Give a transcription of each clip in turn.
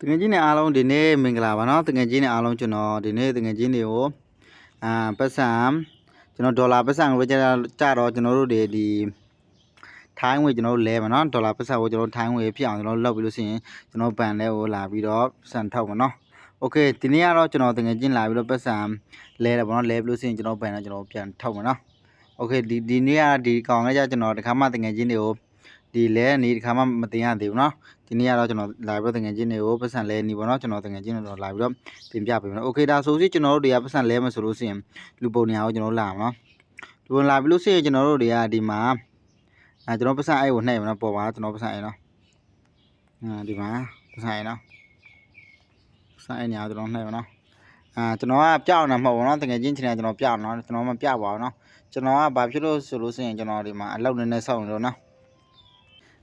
တငယ်ချင်းတွေအားလုံးဒီနေ့မင်္ဂလာပါเนาะတငယ်ချင်းတွေအားလုံးကျွန်တော်ဒီနေ့တငယ်ချင်းတွေကိုအာပတ်စံကျွန်တော်ဒေါ်လာပတ်စံကိုကြကြတော့ကျွန်တော်တို့တွေဒီထိုင်းငွေကျွန်တော်တို့လဲပါเนาะဒေါ်လာပတ်စံကိုကျွန်တော်ထိုင်းငွေဖြစ်အောင်ကျွန်တော်လုပ်ပြီးလို့ရှိရင်ကျွန်တော်ဘန်လဲကိုလာပြီးတော့ပတ်စံထောက်ပါเนาะโอเคဒီနေ့ကတော့ကျွန်တော်တငယ်ချင်းလာပြီးတော့ပတ်စံလဲတယ်ပေါ့เนาะလဲပြီးလို့ရှိရင်ကျွန်တော်ဘန်တော့ကျွန်တော်ပြန်ထောက်ပါเนาะโอเคဒီဒီနေ့ကဒီကောင်ကကြကျွန်တော်တခါမှတငယ်ချင်းတွေကို ဒီလဲနေတခါမှမတင်ရသေးဘူးเนาะ ဒီနေ့ကတော့ကျွန်တော်လာပြီးတော့တငယ်ချင်းတွေကိုပတ်စံလဲနေပေါ့နော်ကျွန်တော်တငယ်ချင်းတွေတော့လာပြီးတော့ပြင်ပြပေးမယ်နော်โอเคဒါဆိုစီကျွန်တော်တို့တွေကပတ်စံလဲမယ်ဆိုလို့ရှိရင်လူပုံနေရာကိုကျွန်တော်တို့လာမှာနော်လူပုံလာပြီးလို့ရှိရင်ကျွန်တော်တို့တွေကဒီမှာအဲကျွန်တော်ပတ်စံအဲ့ကိုနှိပ်မှာနော်ပေါ်ပါကျွန်တော်ပတ်စံအဲ့နော်အဲဒီမှာပတ်စံအဲ့နော်ပတ်စံအဲ့နေရာကျွန်တော်နှိပ်မှာနော်အာကျွန်တော်ကပြောင်းတာမဟုတ်ဘူးနော်တငယ်ချင်းချင်းတွေကကျွန်တော်ပြောင်းနော်ကျွန်တော်မပြပါဘူးနော်ကျွန်တော်ကဘာဖြစ်လို့ဆိုလို့ရှိရင်ကျွန်တော်ဒီမှာအလောက်နည်းနည်းဆောက်နေတော့နော်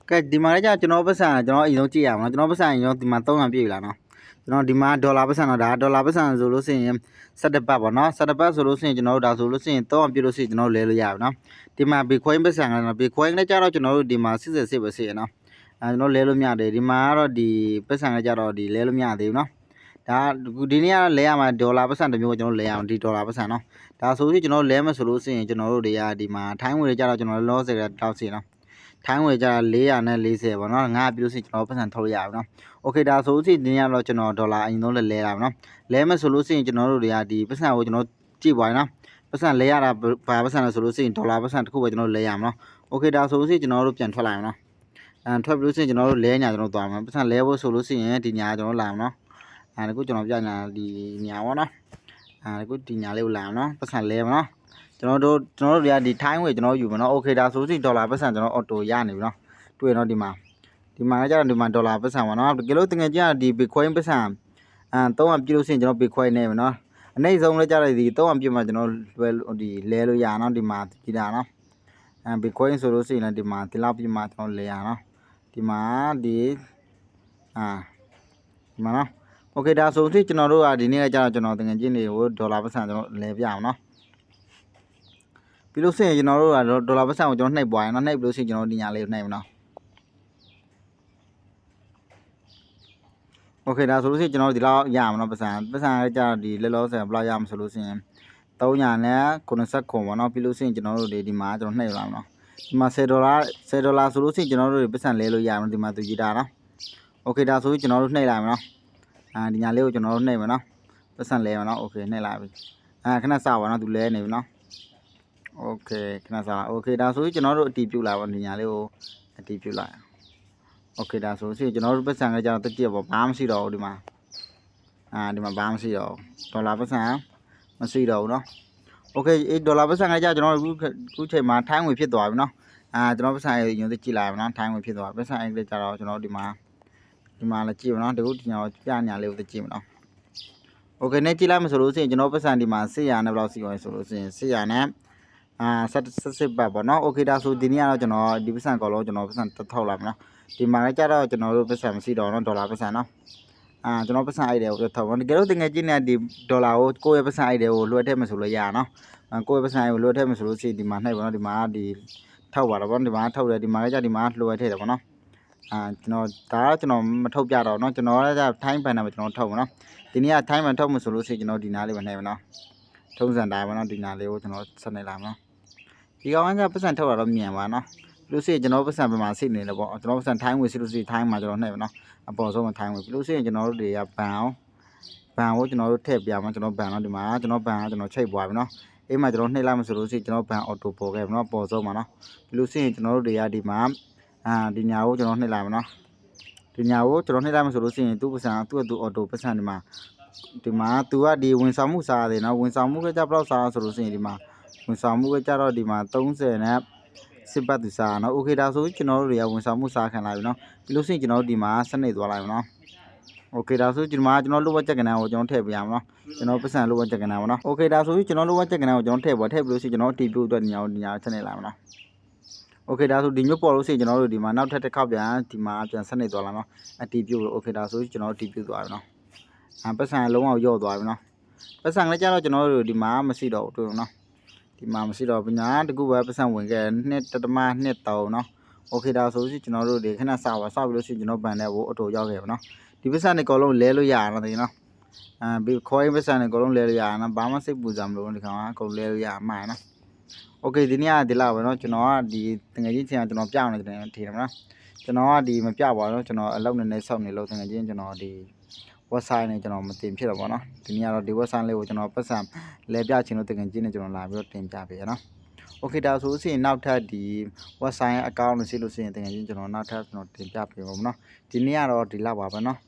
ကဲဒီမှာလည်းကြာကျွန်တော်ပတ်စံကျွန်တော်အရင်ဆုံးကြည့်ရအောင်နော်ကျွန်တော်ပတ်စံရင်ဒီမှာ300ပြည့်ပြီလားနော်ကျွန်တော်ဒီမှာဒေါ်လာပတ်စံတော့ဒါဒေါ်လာပတ်စံဆိုလို့ရှိရင်17ပတ်ပေါ့နော်17ပတ်ဆိုလို့ရှိရင်ကျွန်တော်တို့ဒါဆိုလို့ရှိရင်300ပြည့်လို့ရှိရင်ကျွန်တော်လဲလို့ရပြီနော်ဒီမှာ Bitcoin ပတ်စံကနော် Bitcoin လည်းကြာတော့ကျွန်တော်တို့ဒီမှာ88ပဲရှိရနော်အဲကျွန်တော်လဲလို့မရသေးဒီမှာကတော့ဒီပတ်စံကကြာတော့ဒီလဲလို့မရသေးဘူးနော်ဒါဒီနေ့ကလဲရမှာဒေါ်လာပတ်စံတစ်မျိုးကျွန်တော်လဲရအောင်ဒီဒေါ်လာပတ်စံနော်ဒါဆိုရင်ကျွန်တော်လဲမယ်ဆိုလို့ရှိရင်ကျွန်တော်တို့တွေကဒီမှာထိုင်းငွေကြာတော့ကျွန်တော်လောဆယ်ကတောက်စီနော် ထိုင်းဝယ်ကြ440ပေါ့နော်ငါပြလို့ရှိရင်ကျွန်တော်ပတ်စံထုတ်လို့ရပါဘူးနော်โอเคဒါဆိုစီဒီနေ့ကတော့ကျွန်တော်ဒေါ်လာအရင်ဆုံးလဲလဲတာပါနော်လဲမယ်ဆိုလို့ရှိရင်ကျွန်တော်တို့တွေကဒီပတ်စံကိုကျွန်တော်ကြည့်ပါရနော်ပတ်စံလဲရတာဘာပတ်စံလဲဆိုလို့ရှိရင်ဒေါ်လာပတ်စံတစ်ခုပဲကျွန်တော်လဲရမှာနော်โอเคဒါဆိုစီကျွန်တော်တို့ပြန်ထွက်လာအောင်နော်အဲထွက်ပြီးလို့ရှိရင်ကျွန်တော်တို့လဲညာကျွန်တော်သွားမှာပတ်စံလဲဖို့ဆိုလို့ရှိရင်ဒီညာကျွန်တော်လာမှာနော်အဲဒါကိုကျွန်တော်ပြညာဒီညာပေါ့နော်အဲဒါကိုဒီညာလေးကိုလာအောင်နော်ပတ်စံလဲမှာနော် ကျွန်တော်တို့ကျွန်တော်တို့တွေကဒီ time ကိုကျွန်တော်ယူမယ်နော် okay ဒါဆိုစီဒေါ်လာပတ်စံကျွန်တော် auto ရနေပြီနော်တွေ့နော်ဒီမှာဒီမှာကျတော့ဒီမှာဒေါ်လာပတ်စံပါနော်တကယ်လို့တကယ်ကျတော့ဒီ bitcoin ပတ်စံအဲသုံးအောင်ပြလို့ရှိရင်ကျွန်တော် bitcoin နဲ့မယ်နော်အနိုင်ဆုံးလဲကြတဲ့ဒီသုံးအောင်ပြမှာကျွန်တော်လွယ်ဒီလဲလို့ရအောင်ဒီမှာဒီတာနော်အဲ bitcoin ဆိုလို့ရှိရင်လည်းဒီမှာဒီလောက်ပြမှာကျွန်တော်လဲရအောင်ဒီမှာဒီအာဒီမှာနော် okay ဒါဆိုစီကျွန်တော်တို့ကဒီနေ့ကကျတော့ကျွန်တော်တကယ်ချင်းတွေကိုဒေါ်လာပတ်စံကျွန်တော်လဲပြအောင်နော် ပြီးလို့ရှိရင်ကျွန်တော်တို့ကဒေါ်လာပတ်စံကိုကျွန်တော်နှိပ်ပွားရင်နော်နှိပ်ပြီးလို့ရှိရင်ကျွန်တော်ဒီညာလေးကိုနှိပ်မနော်โอเคဒါဆိုလို့ရှိရင်ကျွန်တော်ဒီလောက်ရမှာနော်ပတ်စံပတ်စံကကြာဒီလက်လောဆယ်ဘယ်လောက်ရမှာဆိုလို့ရှိရင်300နဲ့90ခွန်ပေါ့နော်ပြီးလို့ရှိရင်ကျွန်တော်တို့ဒီဒီမှာကျွန်တော်နှိပ်လာမှာနော်ဒီမှာ10ဒေါ်လာ10ဒေါ်လာဆိုလို့ရှိရင်ကျွန်တော်တို့ပတ်စံလဲလို့ရမှာဒီမှာသူကြည့်တာနော်โอเคဒါဆိုရင်ကျွန်တော်တို့နှိပ်လာမှာနော်အာဒီညာလေးကိုကျွန်တော်တို့နှိပ်မှာနော်ပတ်စံလဲမှာနော်โอเคနှိပ်လာပြီအာခဏစပါနော်သူလဲနေပြီနော် โอเคခဏစားโอเคဒါဆိုရင်ကျွန်တော်တို့အတီးပြုတ်လာပါနေညာလေးကိုအတီးပြုတ်လိုက်โอเคဒါဆိုရင်ကျွန်တော်တို့ပတ်စံကကြာတက်ကြည့်ပေါ့ဘာမှမရှိတော့ဘူးဒီမှာအာဒီမှာဘာမှမရှိတော့ဘူးဒေါ်လာပတ်စံမရှိတော့ဘူးเนาะโอเคအေးဒေါ်လာပတ်စံကကြာကျွန်တော်တို့ခုခုချိန်မှာထိုင်းငွေဖြစ်သွားပြီเนาะအာကျွန်တော်ပတ်စံရေညွှန်သိကြည့်လိုက်ပါနော်ထိုင်းငွေဖြစ်သွားပတ်စံအဲ့လေးကြာတော့ကျွန်တော်ဒီမှာဒီမှာလည်းကြည့်ပါနော်ဒီခုဒီညာပြညာလေးကိုသိကြည့်မနော်โอเคနဲ့ကြည့်လိုက်မှဆိုလို့ရှိရင်ကျွန်တော်ပတ်စံဒီမှာ100နဲ့ဘယ်လောက်စီကောဆိုလို့ရှိရင်100နဲ့ အာဆက်စစ်ဘတ်ပေါ့နော်โอเคဒါဆိုဒီနေ့ကတော့ကျွန်တော်ဒီပတ်စံကောလုံးကျွန်တော်ပတ်စံတစ်ထောက်လာမယ်နော်ဒီမှာလည်းကြတော့ကျွန်တော်တို့ပတ်စံမရှိတော့နော်ဒေါ်လာပတ်စံနော်အာကျွန်တော်ပတ်စံအိုက်တယ်ကိုထောက်ပါတကယ်လို့တကယ်ချင်းနေဒီဒေါ်လာကိုကိုယ့်ရဲ့ပတ်စံအိုက်တယ်ကိုလွှဲထည့်မယ်ဆိုလို့ရအောင်နော်အာကိုယ့်ရဲ့ပတ်စံအိုက်ကိုလွှဲထည့်မယ်ဆိုလို့ရှိရင်ဒီမှာနှိပ်ပါနော်ဒီမှာဒီထောက်ပါတော့ဗောဒီမှာထောက်တယ်ဒီမှာလည်းကြဒီမှာလွှဲထည့်တယ်ဗောနော်အာကျွန်တော်ဒါကကျွန်တော်မထုတ်ပြတော့နော်ကျွန်တော်လည်းကြထိုင်းဘန်နဲ့ပဲကျွန်တော်ထုတ်ပါနော်ဒီနေ့ကထိုင်းဘန်ထုတ်မယ်ဆိုလို့ရှိရင်ကျွန်တော်ဒီနားလေးပဲနှိပ်ပါနော်ထုံးစံတိုင်းပါနော်ဒီနားလေးကိုကျွန်တော်ဆက်နေလာမှာနော် ဒီကောင်ကပတ်စံထုတ်တာတော့မြန်ပါနော်လို့ရှိရင်ကျွန်တော်ပတ်စံပြမှာစိတ်နေတယ်ပေါ့ကျွန်တော်ပတ်စံထိုင်းဝင်စီလို့ရှိရင်ထိုင်းမှာကျွန်တော်နှိပ်ပါနော်အပေါ်ဆုံးမှာထိုင်းဝင်ပြီးလို့ရှိရင်ကျွန်တော်တို့တွေကဘန်အောင်ဘန်ကိုကျွန်တော်တို့ထည့်ပြမှာကျွန်တော်ဘန်တော့ဒီမှာကျွန်တော်ဘန်ကကျွန်တော်ချိတ်ပွားပြီနော်အေးမှာကျွန်တော်နှိပ်လိုက်မှဆိုလို့ရှိရင်ကျွန်တော်ဘန်အော်တိုပေါ်ခဲ့ပြီနော်ပေါ်ဆုံးမှာနော်ပြီးလို့ရှိရင်ကျွန်တော်တို့တွေကဒီမှာအာဒီညာကိုကျွန်တော်နှိပ်လိုက်မှာနော်ဒီညာကိုကျွန်တော်နှိပ်လိုက်မှဆိုလို့ရှိရင်သူ့ပတ်စံသူ့အတူအော်တိုပတ်စံဒီမှာဒီမှာသူကဒီဝန်ဆောင်မှုစားတယ်နော်ဝန်ဆောင်မှုကကြဘယ်လောက်စားဆိုလို့ရှိရင်ဒီမှာ ဝန်ဆောင်မှုကကြတော့ဒီမှာ30နဲ့စစ်ပတ်သူစားနော်โอเคဒါဆိုကျွန်တော်တို့တွေကဝန်ဆောင်မှုစားခံလာပြီနော်ပြီးလို့ရှိရင်ကျွန်တော်တို့ဒီမှာစနစ်သွားလိုက်မယ်နော်โอเคဒါဆိုဒီမှာကျွန်တော်လိုဝက်ချက်ကနန်းကိုကျွန်တော်ထည့်ပြရမယ်နော်ကျွန်တော်ပတ်စံလိုဝက်ချက်ကနန်းပါနော်โอเคဒါဆိုကျွန်တော်လိုဝက်ချက်ကနန်းကိုကျွန်တော်ထည့်ပေါ်ထည့်ပြီးလို့ရှိရင်ကျွန်တော်တီးပြအတွက်ညောင်းညောင်းစနစ်လာမယ်နော်โอเคဒါဆိုဒီမျိုးပေါ်လို့ရှိရင်ကျွန်တော်တို့ဒီမှာနောက်ထပ်တစ်ခေါက်ပြန်ဒီမှာပြန်စနစ်သွားလာနော်အတီးပြလို့โอเคဒါဆိုကျွန်တော်တီးပြသွားပြီနော်အပတ်စံလုံးဝရော့သွားပြီနော်ပတ်စံလည်းကြတော့ကျွန်တော်တို့ဒီမှာမရှိတော့ဘူးတွေ့နော် ဒီမှာမရှိတော့ပညာတကူပဲပတ်စံဝင်ခဲ့နှစ်တတမနှစ်တောင်เนาะ โอเคဒါဆိုလို့ရှိရင်ကျွန်တော်တို့ဒီခဏစပါစပြီလို့ရှိရင်ကျွန်တော်ဗန်တဲ့ဘို့အတူရောက်ခဲ့ပါနော်ဒီပတ်စံတွေအကုန်လုံးလဲလို့ရတာနော်တကယ်နော်အာဘီခေါ်ရင်ပတ်စံတွေအကုန်လုံးလဲလို့ရတာနော်ဘာမှစိတ်ပူစရာမလိုဘူးဒီကောင်ကအကုန်လဲလို့ရမှာနော်โอเคဒီနေ့ကဒီလောက်ပဲနော်ကျွန်တော်ကဒီတကယ်ချင်းချင်းကျွန်တော်ပြအောင်နေတယ်ထင်တယ်မနော်ကျွန်တော်ကဒီမပြပါဘူးနော်ကျွန်တော်အလုပ်နည်းနည်းစောင့်နေလို့တကယ်ချင်းကျွန်တော်ဒီ website နဲ့ကျွန်တော်မတင်ဖြစ်တော့ပါတော့ဒီနေ့ကတော့ဒီ website လေးကိုကျွန်တော်ပတ်စံလဲပြချင်လို့တကယ်ချင်းနဲ့ကျွန်တော်လာပြီးတော့တင်ပြပေးရနော် โอเคဒါဆိုလို့ရှိရင်နောက်ထပ်ဒီ website အကောင့်လို့ရှိလို့ရှိရင်တကယ်ချင်းကျွန်တော်နောက်ထပ်ကျွန်တော်တင်ပြပေးပါမယ်เนาะဒီနေ့ကတော့ဒီလောက်ပါပဲเนาะ